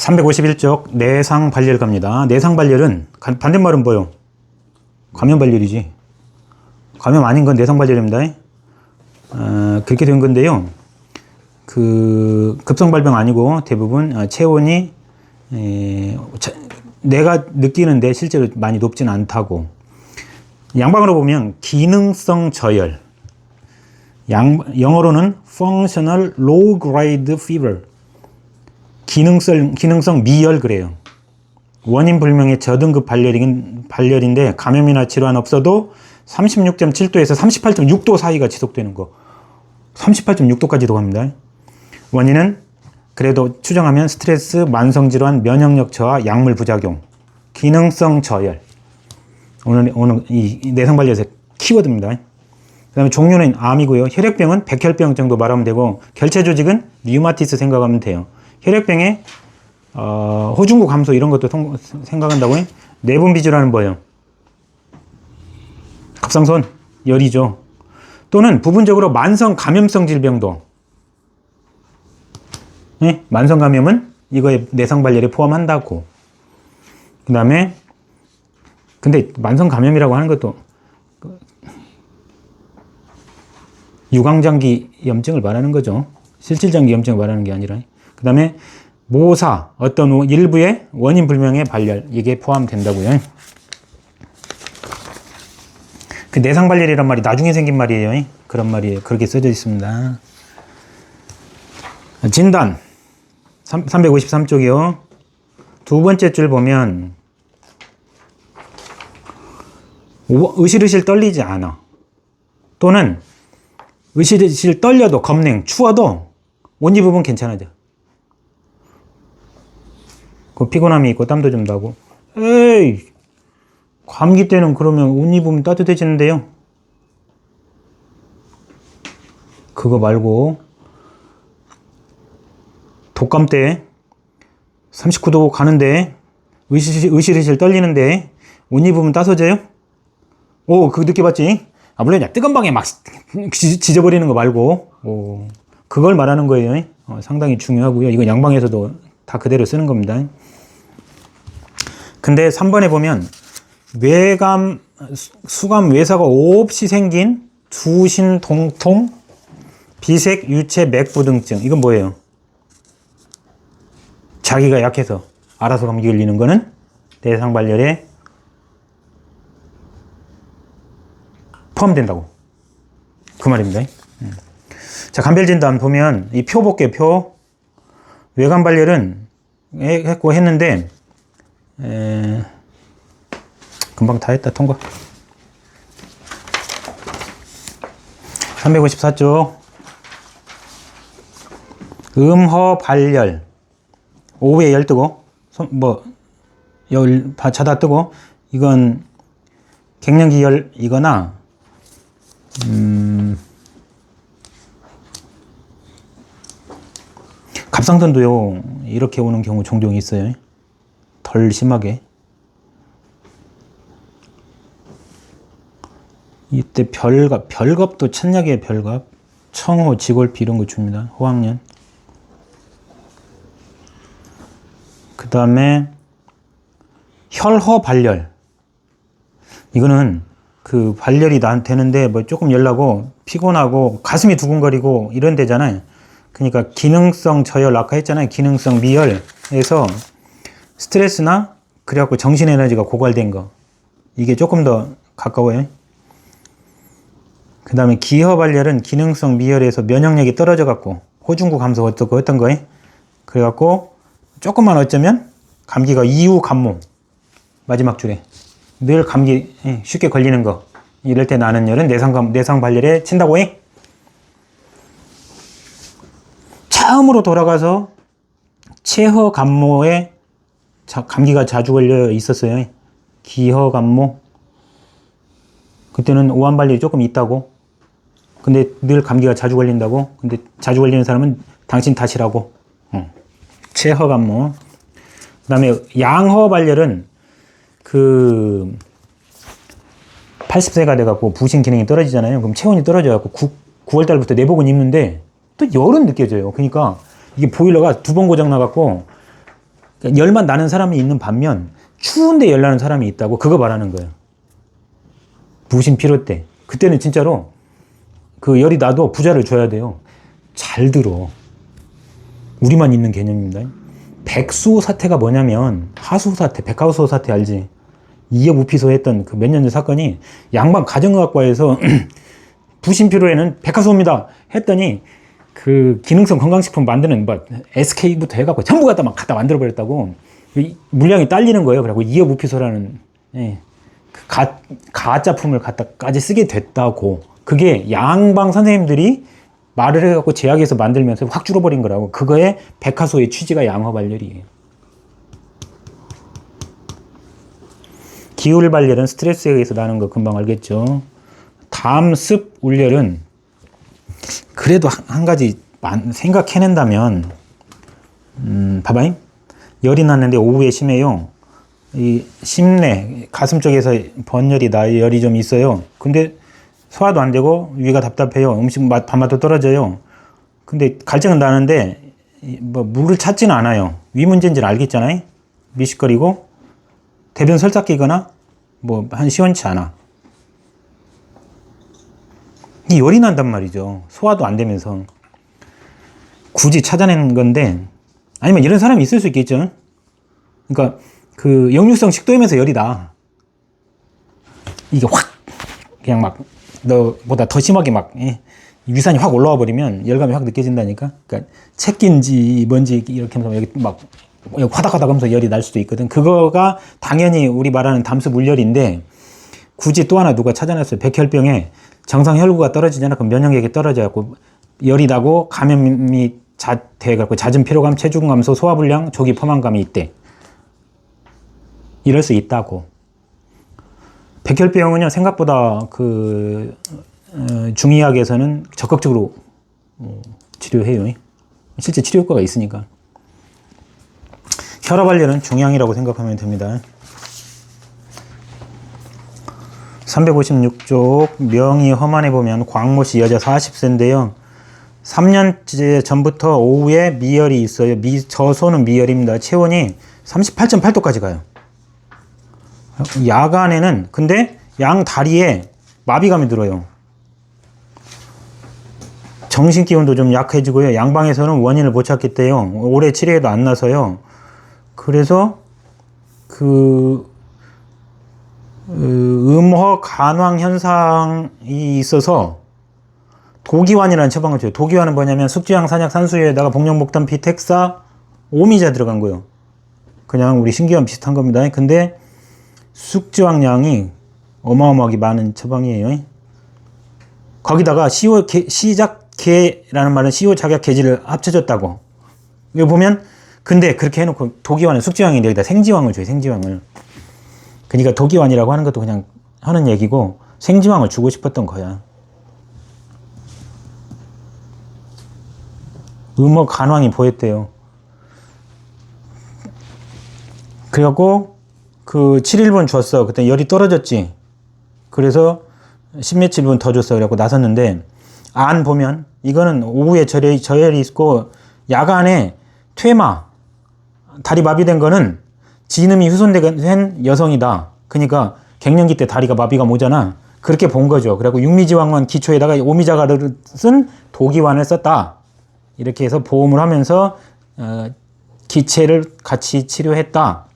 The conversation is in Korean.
351쪽 내상 발열 갑니다. 내상 발열은 가- 반대말은 뭐요? 감염 발열이지. 감염 아닌 건 내상 발열입니다. 어, 그렇게 된 건데요. 그 급성 발병 아니고 대부분 어, 체온이 에, 자- 내가 느끼는데 실제로 많이 높진 않다고. 양방으로 보면 기능성 저열. 양, 영어로는 functional low grade fever. 기능성, 기능성 미열 그래요. 원인 불명의 저등급 발열인, 발열인데 감염이나 질환 없어도 36.7도에서 38.6도 사이가 지속되는 거. 38.6도까지도 갑니다. 원인은 그래도 추정하면 스트레스, 만성질환, 면역력 저하, 약물 부작용, 기능성 저열. 오늘, 오늘 이 내성발열의 키워드입니다. 그 다음에 종류는 암이고요. 혈액병은 백혈병 정도 말하면 되고, 결체 조직은 리우마티스 생각하면 돼요. 혈액병에, 어, 호중구 감소 이런 것도 통- 생각한다고요. 내분 비주라는 뭐예요? 갑상선, 열이죠. 또는 부분적으로 만성 감염성 질병도 예? 만성 감염은 이거에 내성 발열에 포함한다고. 그 다음에 근데 만성 감염이라고 하는 것도 그 유광장기 염증을 말하는 거죠. 실질장기 염증을 말하는 게 아니라. 그 다음에 모사 어떤 일부의 원인 불명의 발열 이게 포함된다고요. 그 내상 발열이란 말이 나중에 생긴 말이에요. 그런 말이에요. 그렇게 써져 있습니다. 진단 353쪽이요. 두 번째 줄 보면 오- 으실으실 떨리지 않아. 또는 으실으실 떨려도 겁냉 추워도 옷 입으면 괜찮아져. 그 피곤함이 있고 땀도 좀 나고. 에이 감기 때는 그러면 옷 입으면 따뜻해지는데요. 그거 말고 독감 때 39도 가는데 으실으실, 으실으실 떨리는데 옷 입으면 따서져요? 오, 그거 느껴봤지? 아, 물론 뜨거운 방에 막 지- 지져버리는 거 말고 오, 그걸 말하는 거예요. 어, 상당히 중요하고요. 이건 양방에서도 다 그대로 쓰는 겁니다. 근데 3번에 보면 외감, 수- 수감 외사가 없이 생긴 두신 동통, 비색 유체 맥부등증. 이건 뭐예요? 자기가 약해서 알아서 감기 걸리는 거는 대상발열에 포함된다고. 그 말입니다. 음. 자, 간별진단 보면 이 표 볼게요, 표. 외관발열은 해- 했고 했는데, 에, 금방 다 했다, 통과. 354쪽. 음허 발열. 오후에 열 뜨고, 손, 뭐, 열, 바- 자다 뜨고, 이건 갱년기 열이거나, 음, 갑상선 도요, 이렇게 오는 경우 종종 있어요. 덜 심하게. 이때 별갑, 별갑도 천약의 별갑, 청호, 지골피 이런 거 줍니다. 호학년. 그 다음에 혈허 발열. 이거는 그 발열이 난 되는데 뭐 조금 열나고 피곤하고 가슴이 두근거리고 이런 데잖아요. 그러니까 기능성 저열 아까 했잖아요. 기능성 미열에서 스트레스나 그래갖고 정신 에너지가 고갈된 거. 이게 조금 더 가까워요. 그 다음에 기허 발열은 기능성 미열에서 면역력이 떨어져 갖고 호중구 감소 어떻고 어떤 거에? 그래갖고 조금만 어쩌면 감기가 이후 감모. 마지막 줄에. 늘 감기 예, 쉽게 걸리는 거. 이럴 때 나는 열은 내상 내상 발열에 친다고 해. 처음으로 돌아가서 체허 감모에 자- 감기가 자주 걸려 있었어요. 기허 감모. 그때는 오한 발열이 조금 있다고. 근데 늘 감기가 자주 걸린다고. 근데 자주 걸리는 사람은 당신 탓이라고. 어. 체허 감모. 그다음에 양허 발열은 그 80세가 돼갖고 부신 기능이 떨어지잖아요. 그럼 체온이 떨어져갖고 9, 9월 달부터 내복은 입는데 또 열은 느껴져요. 그러니까 이게 보일러가 두 번 고장 나갖고 그러니까 열만 나는 사람이 있는 반면 추운데 열 나는 사람이 있다고 그거 말하는 거예요. 부신 필요 때. 그때는 진짜로 그 열이 나도 부자를 줘야 돼요. 잘 들어. 우리만 있는 개념입니다. 백수호 사태가 뭐냐면 하수호 사태, 백하수호 사태 알지? 이업 우피소 했던 그 몇 년 전 사건이 양반 가정의학과에서 부신 필요에는 백화소입니다 했더니 그 기능성 건강식품 만드는 뭐 SK부터 해갖고 전부 갖다 막 갖다 만들어 버렸다고 이 물량이 딸리는 거예요. 그래고 이업 우피소라는 예, 그 가, 가짜품을 갖다까지 쓰게 됐다고 그게 양방 선생님들이 말을 해갖고 제약에서 만들면서 확 줄어버린 거라고 그거에 백화소의 취지가 양화 발열이에요. 기울 발열은 스트레스에 의해서 나는 거 금방 알겠죠. 담, 습, 울열은 그래도 한, 한 가지 만- 생각해낸다면 음, 봐봐잉. 열이 났는데 오후에 심해요. 이 심내 가슴 쪽에서 번열이 나 열이 좀 있어요. 근데 소화도 안 되고 위가 답답해요. 음식 맛 밥맛도 떨어져요. 근데 갈증은 나는데 이- 뭐 물을 찾지는 않아요. 위 문제인지는 알겠잖아요. 미식거리고 대변 설사 끼거나 뭐 한 시원치 않아. 이 열이 난단 말이죠. 소화도 안 되면서 굳이 찾아낸 건데 아니면 이런 사람이 있을 수 있겠죠. 그러니까 그 역류성 식도염에서 열이 나. 이게 확 그냥 막 너보다 더 심하게 막 예, 위산이 확 올라와 버리면 열감이 확 느껴진다니까. 그러니까 책인지 뭔지 이렇게 하면서 여기 막 화닥화닥 하면서 열이 날 수도 있거든. 그거가 당연히 우리 말하는 담수 물열인데 굳이 또 하나 누가 찾아냈어요. 백혈병에 정상 혈구가 떨어지잖아. 그럼 면역력이 떨어져갖고 열이 나고 감염이 자, 돼갖고 잦은 피로감, 체중 감소, 소화불량, 조기 포만감이 있대. 이럴 수 있다고. 백혈병은요 생각보다 그 어, 중의학에서는 적극적으로 어, 치료해요. 실제 치료 효과가 있으니까. 혈압 관리는 중요이라고 생각하면 됩니다. 356쪽 명의 허만에 보면 광모 씨 여자 40세인데요. 3년째 전부터 오후에 미열이 있어요. 미, 저소는 미열입니다. 체온이 38.8도까지 가요. 야간에는 근데 양 다리에 마비감이 들어요. 정신 기운도 좀 약해지고요. 양방에서는 원인을 못 찾겠대요. 오래 치료해도 안 나서요. 그래서 그 어, 음허 간황 현상이 있어서 도기환이라는 처방을 줘요. 도기환은 뭐냐면 숙주향, 산약, 산수유에다가 복령목단, 비텍사, 오미자 들어간 거예요. 그냥 우리 신기한 비슷한 겁니다. 근데 숙주항량이 어마어마하게 많은 처방이에요. 거기다가 시오 개, 시작계라는 말은 시오 작약 계지를 합쳐줬다고. 여기 보면 근데 그렇게 해놓고 도기환은 숙주항인데 여기다 생지황을 줘요. 생지황을. 그러니까 도기환이라고 하는 것도 그냥 하는 얘기고 생지황을 주고 싶었던 거야. 음어 간황이 보였대요. 그래갖고 그 7일분 줬어. 그때 열이 떨어졌지. 그래서 10며칠 분 더 줬어. 그래갖고 나섰는데 안 보면 이거는 오후에 저열이 있고 야간에 퇴마 다리 마비된 거는 진음이 훼손된 여성이다. 그러니까 갱년기 때 다리가 마비가 오잖아. 그렇게 본 거죠. 그리고 육미지왕만 기초에다가 오미자가를 쓴 도기환을 썼다. 이렇게 해서 보험을 하면서 어, 기체를 같이 치료했다.